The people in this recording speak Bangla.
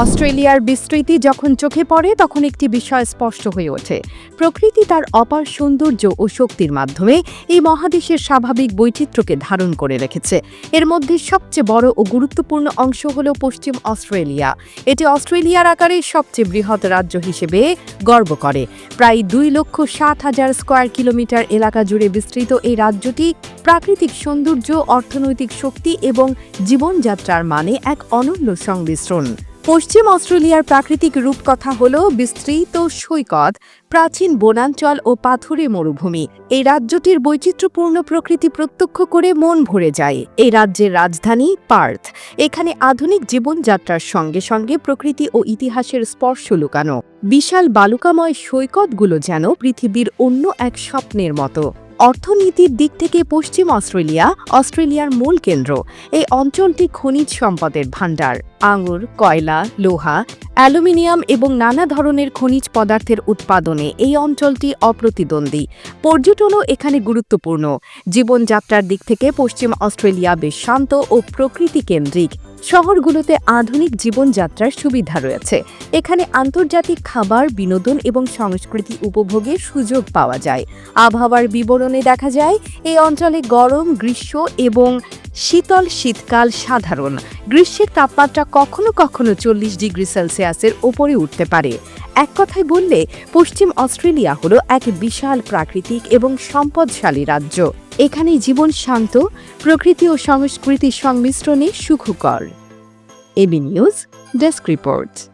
অস্ট্রেলিয়ার বিস্তৃতি যখন চোখে পড়ে, তখন একটি বিষয় স্পষ্ট হয়ে ওঠে। প্রকৃতি তার অপার সৌন্দর্য ও শক্তির মাধ্যমে এই মহাদেশের স্বাভাবিক বৈচিত্র্যকে ধারণ করে রেখেছে। এর মধ্যে সবচেয়ে বড় ও গুরুত্বপূর্ণ অংশ হল পশ্চিম অস্ট্রেলিয়া। এটি অস্ট্রেলিয়ার আকারে সবচেয়ে বৃহৎ রাজ্য হিসেবে গর্ব করে। প্রায় দুই লক্ষ সাত হাজার স্কোয়ার কিলোমিটার এলাকা জুড়ে বিস্তৃত এই রাজ্যটি প্রাকৃতিক সৌন্দর্য, অর্থনৈতিক শক্তি এবং জীবনযাত্রার মানে এক অনন্য সংমিশ্রণ। পশ্চিম অস্ট্রেলিয়ার প্রাকৃতিক রূপকথা হল বিস্তৃত সৈকত, প্রাচীন বনাঞ্চল ও পাথুরে মরুভূমি। এই রাজ্যটির বৈচিত্র্যপূর্ণ প্রকৃতি প্রত্যক্ষ করে মন ভরে যায়। এই রাজ্যের রাজধানী পার্থ। এখানে আধুনিক জীবনযাত্রার সঙ্গে সঙ্গে প্রকৃতি ও ইতিহাসের স্পর্শ লুকানো। বিশাল বালুকাময় সৈকতগুলো যেন পৃথিবীর অন্য এক স্বপ্নের মতো। অর্থনীতির দিক থেকে পশ্চিম অস্ট্রেলিয়া, অস্ট্রেলিয়ার মূল কেন্দ্র। এই অঞ্চলটি খনিজ সম্পদের ভাণ্ডার। আঙুর, কয়লা, লোহা, অ্যালুমিনিয়াম এবং নানা ধরনের খনিজ পদার্থের উৎপাদনে এই অঞ্চলটি অপ্রতিদ্বন্দ্বী। পর্যটনও এখানে গুরুত্বপূর্ণ। জীবনযাত্রার দিক থেকে পশ্চিম অস্ট্রেলিয়া বেশ শান্ত ও প্রকৃতি কেন্দ্রিক। শহরগুলোতে আধুনিক জীবনযাত্রার সুবিধা রয়েছে। এখানে আন্তর্জাতিক খাবার, বিনোদন এবং সংস্কৃতি উপভোগের সুযোগ পাওয়া যায়। আবহাওয়ার বিবরণে দেখা যায়, এই অঞ্চলে গরম, গ্রীষ্ম এবং শীতল শীতকাল সাধারণ। গ্রীষ্মের তাপমাত্রা কখনো কখনো চল্লিশ ডিগ্রি সেলসিয়াসের ওপরে উঠতে পারে। এক কথায় বললে, পশ্চিম অস্ট্রেলিয়া হলো এক বিশাল প্রাকৃতিক এবং সম্পদশালী রাজ্য। এখানে জীবন শান্ত প্রকৃতি ও সংস্কৃতির সংমিশ্রণে সুখকর। AB news desk report.